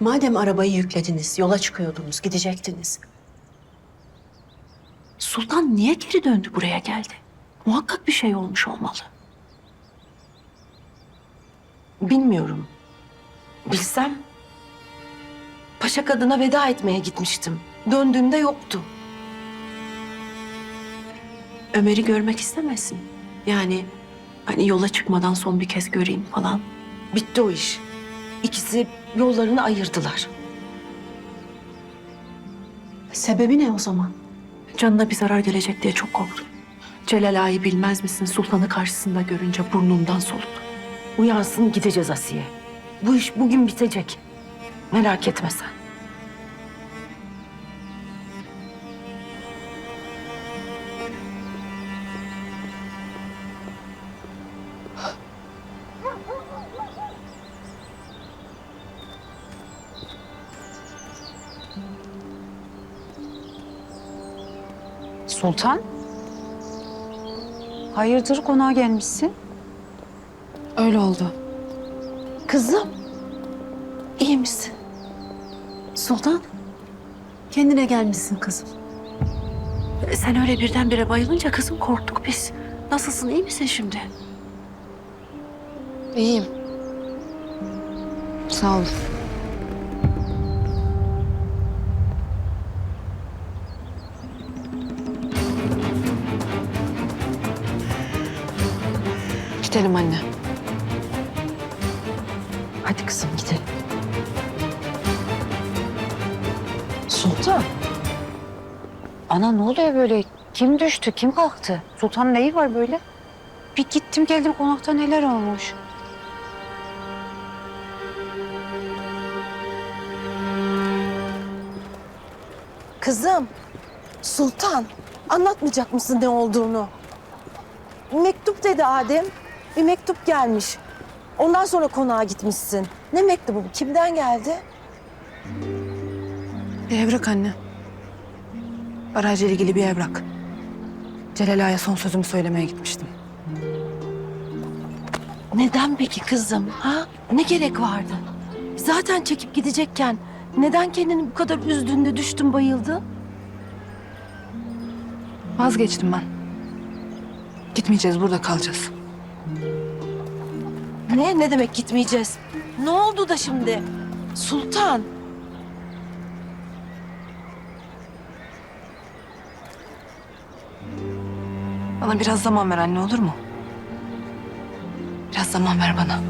Madem arabayı yüklediniz, yola çıkıyordunuz, gidecektiniz. Sultan niye geri döndü buraya geldi? Muhakkak bir şey olmuş olmalı. Bilmiyorum. Bilsem paşa kadına veda etmeye gitmiştim. Döndüğümde yoktu. Ömer'i görmek istemesin. Yani hani yola çıkmadan son bir kez göreyim falan. Bitti o iş. İkisi yollarını ayırdılar. Sebebi ne o zaman? Canına bir zarar gelecek diye çok korktum. Celal Ağa'yı bilmez misin? Sultanı karşısında görünce burnundan soluk. Uyansın gideceğiz Asiye. Bu iş bugün bitecek. Merak etme sen. Sultan? Hayırdır konağa gelmişsin? Öyle oldu. Kızım. iyi misin? Sultan, kendine gelmişsin kızım. Sen öyle birdenbire bayılınca kızım korktuk biz. Nasılsın, iyi misin şimdi? İyiyim. Sağ ol. Gidelim anne. Hadi kızım gidelim. Sultan. Ana ne oluyor böyle? Kim düştü, kim kalktı? Sultanın neyi var böyle? Bir gittim geldim konakta neler olmuş? Kızım. Sultan. Anlatmayacak mısın ne olduğunu? Mektup dedi Adem. Bir mektup gelmiş. Ondan sonra konağa gitmişsin. Ne mektubu bu? Kimden geldi? Bir evrak anne. Barajla ilgili bir evrak. Celal Ağa'ya son sözümü söylemeye gitmiştim. Neden peki kızım? Ha? Ne gerek vardı? Zaten çekip gidecekken neden kendini bu kadar üzdüğünde düştün bayıldın? Vazgeçtim ben. Gitmeyeceğiz, burada kalacağız. Ne? Ne demek gitmeyeceğiz? Ne oldu da şimdi? Sultan. Bana biraz zaman ver anne olur mu? Biraz zaman ver bana.